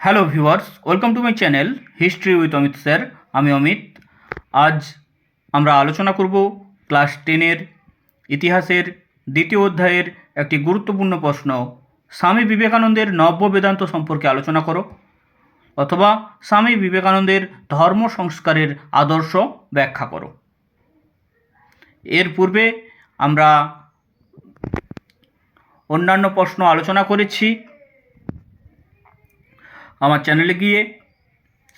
Hello viewers welcome to my channel history with Amit sir আমি অমিত। আজ আমরা আলোচনা করব ক্লাস টেনের ইতিহাসের দ্বিতীয় অধ্যায়ের একটি গুরুত্বপূর্ণ প্রশ্ন। স্বামী বিবেকানন্দের নব্য বেদান্ত সম্পর্কে আলোচনা করো। অথবা স্বামী বিবেকানন্দের ধর্ম সংস্কারের আদর্শ ব্যাখ্যা করো। এর পূর্বে আমরা অন্যান্য প্রশ্ন আলোচনা করেছি। আমার চ্যানেলে গিয়ে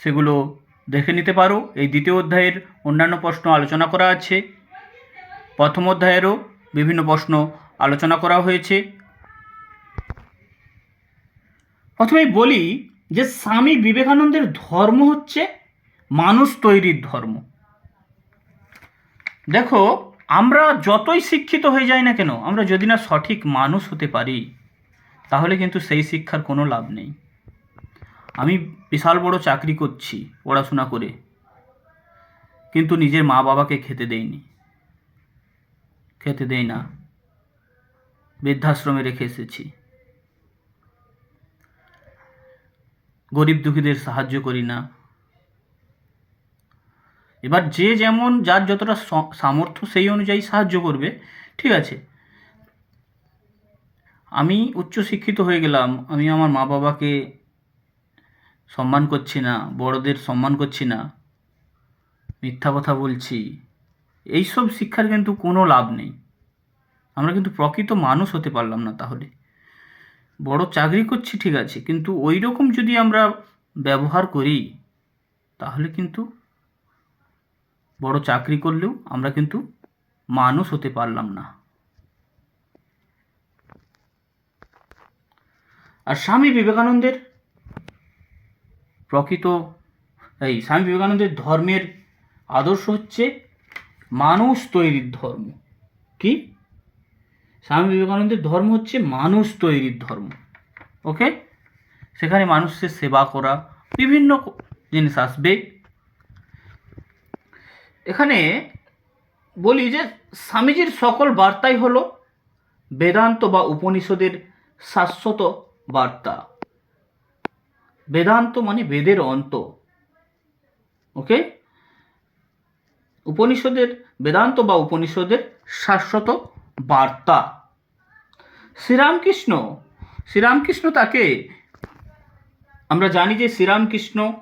সেগুলো দেখে নিতে পারো। এই দ্বিতীয় অধ্যায়ের অন্যান্য প্রশ্ন আলোচনা করা আছে। প্রথম অধ্যায়েরও বিভিন্ন প্রশ্ন আলোচনা করা হয়েছে। প্রথমেই বলি যে স্বামী বিবেকানন্দের ধর্ম হচ্ছে মানুষ তৈরির ধর্ম। দেখো, আমরা যতই শিক্ষিত হয়ে যাই না কেন, আমরা যদি না সঠিক মানুষ হতে পারি, তাহলে কিন্তু সেই শিক্ষার কোনো লাভ নেই। আমি বিশাল বড় চাকরি করছি পড়াশোনা করে। কিন্তু নিজের মা বাবাকে খেতে দেইনি। খেতে দেই না। বৃদ্ধাশ্রমে রেখে এসেছি। গরিব দুঃখীদের সাহায্য করি না। এবার যে যেমন যার যতটা সামর্থ্য সেই অনুযায়ী সাহায্য করবে, ঠিক আছে। আমি উচ্চশিক্ষিত হয়ে গেলাম। আমি আমার মা বাবাকে সম্মান করছি না, বড়দের সম্মান করছি না, মিথ্যা কথা বলছি, এইসব শিক্ষার কিন্তু কোনো লাভ নেই। আমরা কিন্তু প্রকৃত মানুষ হতে পারলাম না তাহলে। বড় চাকরি করছি, ঠিক আছে, কিন্তু ওই রকম যদি আমরা ব্যবহার করি, তাহলে কিন্তু বড় চাকরি করলেও আমরা কিন্তু মানুষ হতে পারলাম না। আর স্বামী বিবেকানন্দের প্রকৃত, এই স্বামী বিবেকানন্দের ধর্মের আদর্শ হচ্ছে মানুষ তৈরির ধর্ম। কি? স্বামী বিবেকানন্দের ধর্ম হচ্ছে মানুষ তৈরির ধর্ম। ওকে? সেখানে মানুষের সেবা করা, বিভিন্ন জিনিস আসবে। এখানে বলি যে স্বামীজির সকল বার্তাই হলো বেদান্ত বা উপনিষদের শাশ্বত বার্তা। বেদান্ত মানে বেদের অন্ত। ওকে? উপনিষদের বেদান্ত বা উপনিষদের শাশ্বত বার্তা। শ্রীরামকৃষ্ণ শ্রীরামকৃষ্ণ তাকে, আমরা জানি যে শ্রীরামকৃষ্ণ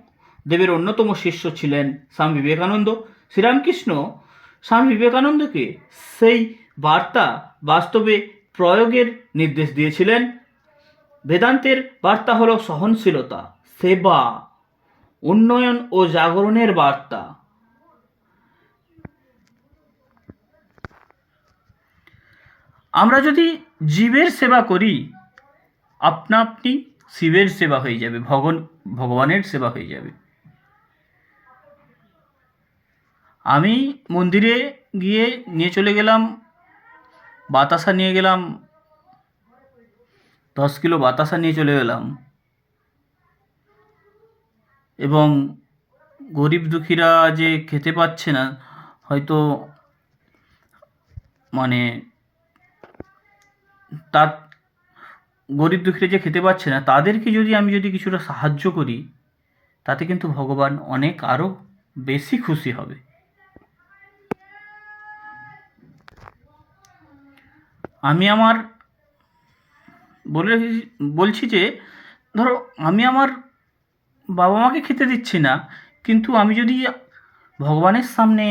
দেবের অন্যতম শিষ্য ছিলেন স্বামী বিবেকানন্দ। শ্রীরামকৃষ্ণ স্বামী বিবেকানন্দকে সেই বার্তা বাস্তবে প্রয়োগের নির্দেশ দিয়েছিলেন। বেদান্তের বার্তা হলো সহনশীলতা। সেবা, উন্নয়ন ও জাগরণের বার্তা। আমরা যদি জীবের সেবা করি, আপনা আপনি শিবের সেবা হয়ে যাবে ভগন ভগবানের সেবা হয়ে যাবে। আমি মন্দিরে গিয়ে নিয়ে চলে গেলাম, বাতাসা নিয়ে গেলাম, দশ কিলো বাতাসা নিয়ে চলে গেলাম। এবং গরিব দুঃখীরা যে খেতে পাচ্ছে না, হয়তো মানে তার গরিব দুঃখীরা যে খেতে পাচ্ছে না, তাদেরকে যদি আমি যদি কিছুটা সাহায্য করি, তাতে কিন্তু ভগবান অনেক আরও বেশি খুশি হবে। আমি আমার বলে বলছি যে, ধরো আমি আমার বাবা মাকে খেতে দিচ্ছি না, কিন্তু আমি যদি ভগবানের সামনে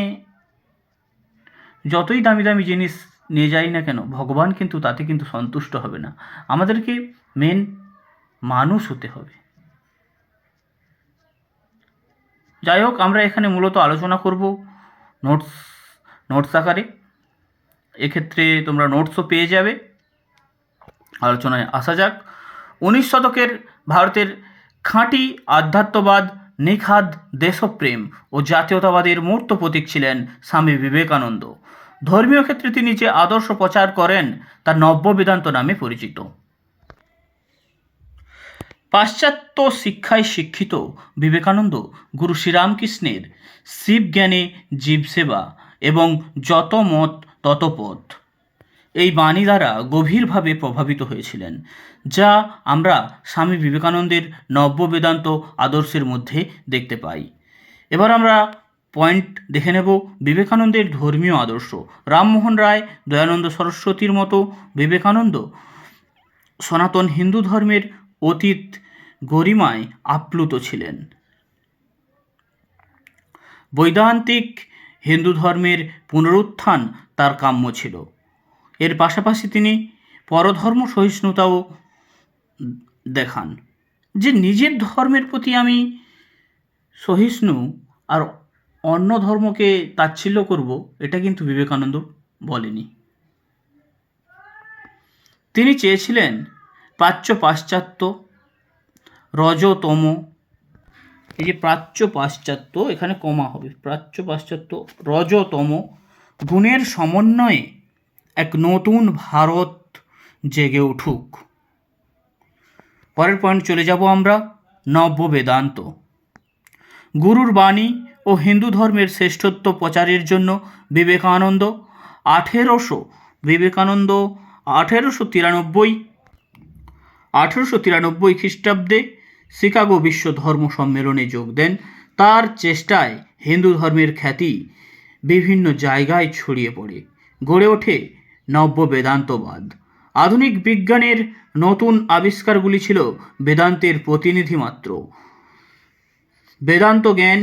যতই দামি দামি জিনিস নিয়ে যাই না কেন, ভগবান কিন্তু তাতে কিন্তু সন্তুষ্ট হবে না। আমাদেরকে মেন মানুষ হতে হবে। যাই হোক, আমরা এখানে মূলত আলোচনা করব নোটস নোটস আকারে। এক্ষেত্রে তোমরা নোটসও পেয়ে যাবে। আলোচনায় আসা যাক। উনিশ শতকের ভারতের খাঁটি, আধ্যাত্মবাদ, নিখাদ, দেশপ্রেম ও জাতীয়তাবাদের মূর্ত প্রতীক ছিলেন স্বামী বিবেকানন্দ। ধর্মীয় ক্ষেত্রে তিনি যে আদর্শ প্রচার করেন তা নব্য বেদান্ত নামে পরিচিত। পাশ্চাত্য শিক্ষায় শিক্ষিত বিবেকানন্দ গুরু শ্রীরামকৃষ্ণের শিবজ্ঞানে জীবসেবা এবং যত মত তত পথ। এই বাণী দ্বারা গভীরভাবে প্রভাবিত হয়েছিলেন, যা আমরা স্বামী বিবেকানন্দের নব্য বেদান্ত আদর্শের মধ্যে দেখতে পাই। এবার আমরা পয়েন্ট দেখে নেব বিবেকানন্দের ধর্মীয় আদর্শ। রামমোহন রায়, দয়ানন্দ সরস্বতীর মতো বিবেকানন্দ সনাতন হিন্দু ধর্মের অতীত গরিমায় আপ্লুত ছিলেন। বৈদান্তিক হিন্দু ধর্মের পুনরুত্থান তার কাম্য ছিল। এর পাশাপাশি তিনি পরধর্ম সহিষ্ণুতাও দেখান, যে নিজের ধর্মের প্রতি আমি সহিষ্ণু আর অন্য ধর্মকে তাচ্ছিল্য করব, এটা কিন্তু বিবেকানন্দ বলেনি। তিনি চেয়েছিলেন প্রাচ্য পাশ্চাত্য রজতম, এই যে প্রাচ্য পাশ্চাত্য, এখানে কমা হবে, প্রাচ্য পাশ্চাত্য রজতম, গুণের সমন্বয়ে এক নতুন ভারত জেগে উঠুক। পরের পয়েন্ট চলে যাব আমরা নব্য বেদান্ত। গুরুর বাণী ও হিন্দু ধর্মের শ্রেষ্ঠত্ব প্রচারের জন্য বিবেকানন্দ আঠেরোশো বিবেকানন্দ আঠেরোশো তিরানব্বই আঠেরোশো তিরানব্বই খ্রিস্টাব্দে শিকাগো বিশ্ব ধর্ম সম্মেলনে যোগ দেন। তার চেষ্টায় হিন্দু ধর্মের খ্যাতি বিভিন্ন জায়গায় ছড়িয়ে পড়ে। গড়ে ওঠে নব্য বেদান্তবাদ আধুনিক বিজ্ঞানের নতুন আবিষ্কারগুলি ছিল বেদান্তের প্রতিনিধি মাত্র বেদান্ত জ্ঞান,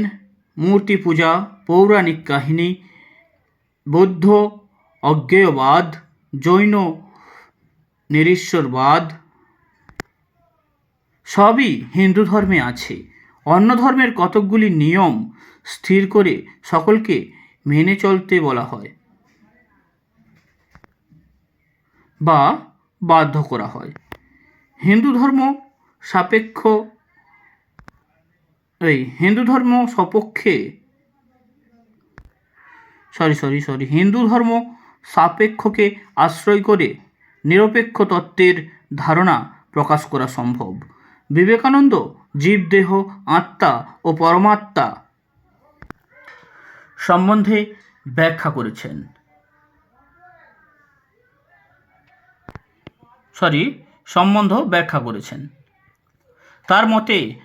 মূর্তি পূজা, পৌরাণিক কাহিনী, বৌদ্ধ অজ্ঞেয়বাদ, জৈন নিরীশ্বরবাদ, সবই হিন্দু ধর্মে আছে। অন্য ধর্মের কতকগুলি নিয়ম স্থির করে সকলকে মেনে চলতে বলা হয়। বা বাধ্য করা হয়। হিন্দু ধর্ম সাপেক্ষ, এই হিন্দু ধর্ম সপক্ষে সরি সরি সরি হিন্দু ধর্ম সাপেক্ষকে আশ্রয় করে নিরপেক্ষ তত্ত্বের ধারণা প্রকাশ করা সম্ভব। বিবেকানন্দ জীবদেহ, আত্মা ও পরমাত্মা সম্বন্ধে ব্যাখ্যা করেছেন। সরি, সম্বন্ধ ব্যাখ্যা করেছেন। তার মতে,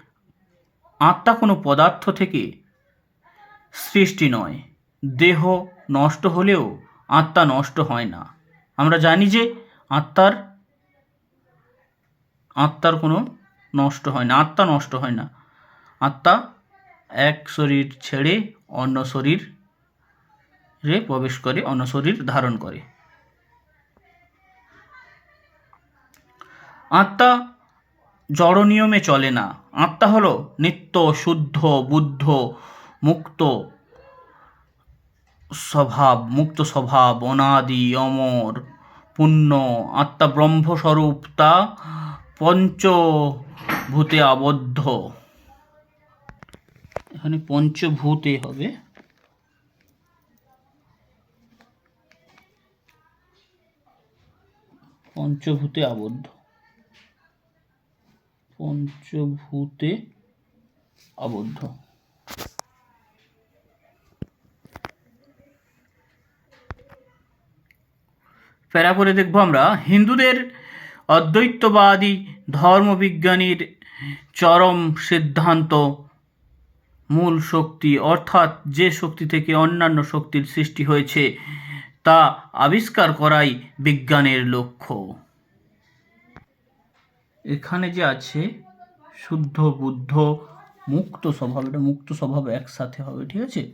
আত্মা কোনো পদার্থ থেকে সৃষ্টি নয়। দেহ নষ্ট হলেও আত্মা নষ্ট হয় না। আমরা জানি যে আত্মার আত্মার কোনো নষ্ট হয় না, আত্মা নষ্ট হয় না। আত্মা এক শরীর ছেড়ে অন্য শরীরে প্রবেশ করে, অন্য শরীর ধারণ করে। আত্মা জড় নিয়মে চলে না। আত্মা হলো নিত্য, শুদ্ধ, বুদ্ধ, মুক্ত স্বভাব মুক্ত স্বভাব, অনাদি, অমর, পুণ্য। আত্মা ব্রহ্মস্বরূপ, তা পঞ্চভূতে আবদ্ধ। এখানে পঞ্চভূতে হবে। পঞ্চভূতে আবদ্ধ। পঞ্চভূতে আবদ্ধ। প্যারা করে দেখব আমরা, হিন্দুদের অদ্বৈতবাদী ধর্মবিজ্ঞানীর চরম সিদ্ধান্ত, মূল শক্তি, অর্থাৎ যে শক্তি থেকে অন্যান্য শক্তির সৃষ্টি হয়েছে, তা আবিষ্কার করাই বিজ্ঞানের লক্ষ্য। এখানে যে আছে, শুদ্ধ, বুদ্ধ, মুক্ত স্বভাব, এটা মুক্ত স্বভাব একসাথে হবে, ঠিক আছে?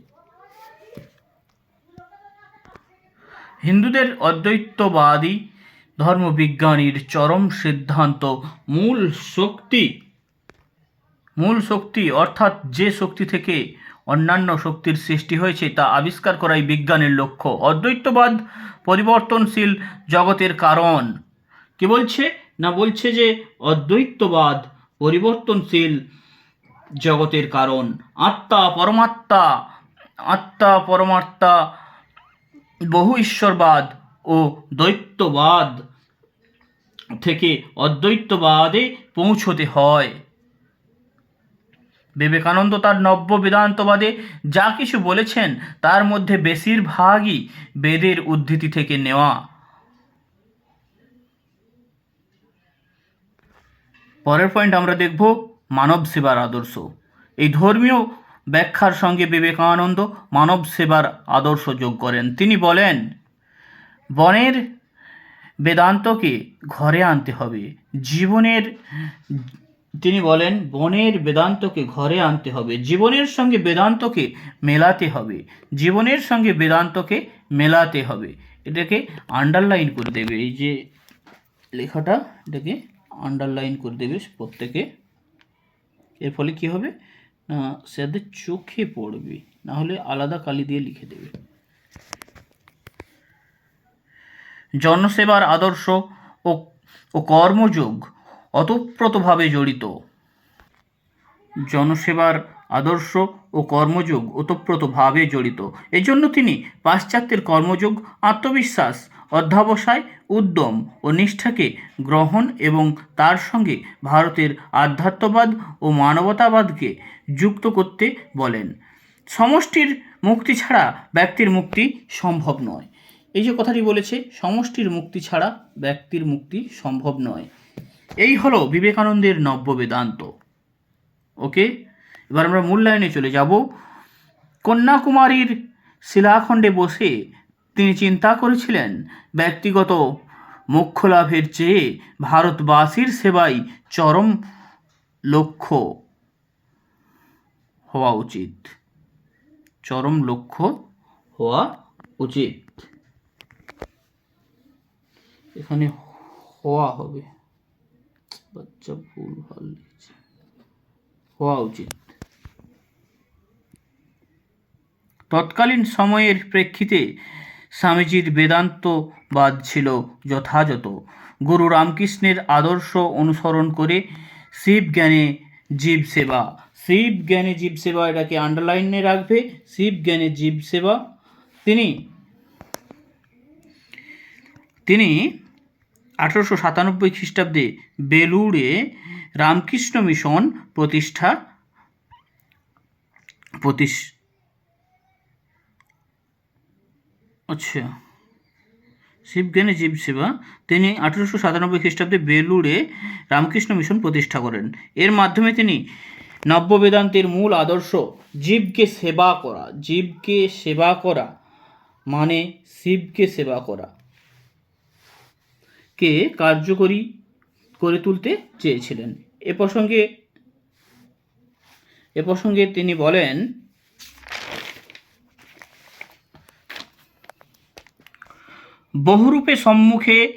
হিন্দুদের অদ্বৈতবাদী ধর্মবিজ্ঞানীর চরম সিদ্ধান্ত, মূল শক্তি মূল শক্তি, অর্থাৎ যে শক্তি থেকে অন্যান্য শক্তির সৃষ্টি হয়েছে, তা আবিষ্কার করাই বিজ্ঞানের লক্ষ্য। অদ্বৈতবাদ পরিবর্তনশীল জগতের কারণ। কি বলছে? না বলছে যে অদ্বৈতবাদ পরিবর্তনশীল জগতের কারণ। আত্মা পরমাত্মা আত্মা পরমাত্মা বহু ঈশ্বরবাদ ও দ্বৈতবাদ থেকে অদ্বৈতবাদে পৌঁছতে হয়। বিবেকানন্দ তার নব্য বেদান্তবাদে যা কিছু বলেছেন, তার মধ্যে বেশিরভাগই বেদের উদ্ধৃতি থেকে নেওয়া। পরের পয়েন্ট আমরা দেখব মানব সেবার আদর্শ। এই ধর্মীয় ব্যাখ্যার সঙ্গে বিবেকানন্দ মানব সেবার আদর্শ যোগ করেন। তিনি বলেন, বনের বেদান্তকে ঘরে আনতে হবে। জীবনের, তিনি বলেন, বনের বেদান্তকে ঘরে আনতে হবে। জীবনের সঙ্গে বেদান্তকে মেলাতে হবে। জীবনের সঙ্গে বেদান্তকে মেলাতে হবে। এটাকে আন্ডারলাইন করে দেবে। এই যে লেখাটা, এটাকে আন্ডারলাইন করে দেবে প্রত্যেকে। এর ফলে কি হবে? না স্যারদের চোখে পড়বে। না হলে আলাদা কালি দিয়ে লিখে দেবে। জনসেবার আদর্শ ও ও কর্মযোগ অতপ্রতভাবে জড়িত। জনসেবার আদর্শ ও কর্মযোগ ওতপ্রোতভাবে জড়িত। এজন্য তিনি পাশ্চাত্যের কর্মযোগ, আত্মবিশ্বাস অধ্যাবসায় উদ্যম ও নিষ্ঠাকে গ্রহণ এবং তার সঙ্গে ভারতের আধ্যাত্মবাদ ও মানবতাবাদকে যুক্ত করতে বলেন। সমষ্টির মুক্তি ছাড়া ব্যক্তির মুক্তি সম্ভব নয়। এই যে কথাটি বলেছে, সমষ্টির মুক্তি ছাড়া ব্যক্তির মুক্তি সম্ভব নয়। এই হলো বিবেকানন্দের নব্য বেদান্ত। ওকে? এবার আমরা মূল্যায়নে চলে যাব। কন্যাকুমারীর শিলাখণ্ডে বসে তিনি চিন্তা করেছিলেন, ব্যক্তিগত মোক্ষ লাভের চেয়ে ভারতবাসীর সেবাই চরম লক্ষ্য হওয়া উচিত। চরম লক্ষ্য হওয়া উচিত। এখানে হওয়া হবে। বাচ্চা ভুল ভালো হওয়া উচিত। তৎকালীন সময়ের প্রেক্ষিতে স্বামীজির বেদান্তবাদ ছিল যথাযথ। গুরু রামকৃষ্ণের আদর্শ অনুসরণ করে শিব জ্ঞানে জীব সেবা শিব জ্ঞানে জীব সেবা এটাকে আন্ডারলাইনে রাখবে শিব জ্ঞানে জীব সেবা তিনি তিনি আঠারোশো সাতানব্বই খ্রিস্টাব্দে বেলুড়ে রামকৃষ্ণ মিশন প্রতিষ্ঠা, প্রতিষ আচ্ছা। শিবজ্ঞানী জীব সেবা, তিনি আঠেরোশো সাতানব্বই খ্রিস্টাব্দে বেলুড়ে রামকৃষ্ণ মিশন প্রতিষ্ঠা করেন। এর মাধ্যমে তিনি নব্য বেদান্তের মূল আদর্শ জীবকে সেবা করা, জীবকে সেবা করা মানে শিবকে সেবা করা কে কার্যকরী করে তুলতে চেয়েছিলেন। এ প্রসঙ্গে এ প্রসঙ্গে তিনি বলেন বহুরূপে সম্মুখে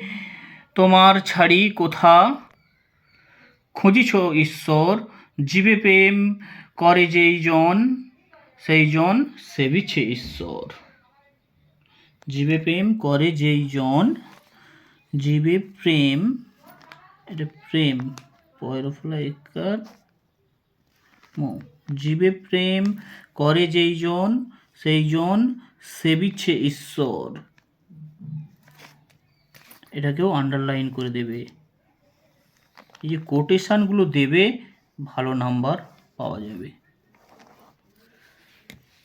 তোমার ছাড়ি কোথা? খুঁজিছ ঈশ্বর, জীবে প্রেম করে যেই জন, সেই জন সেবিছে ঈশ্বর। জীবে প্রেম করে যেই জন, জীবে প্রেম, এটা প্রেম পয়রফলা একার জীবে প্রেম করে যেই জন, সেই জন সেবিছে ঈশ্বর। এটাকেও আন্ডারলাইন করে দেবে। এই যে কোটেশানগুলো দেবে, ভালো নাম্বার পাওয়া যাবে।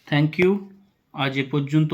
থ্যাংক ইউ আজ এ পর্যন্ত।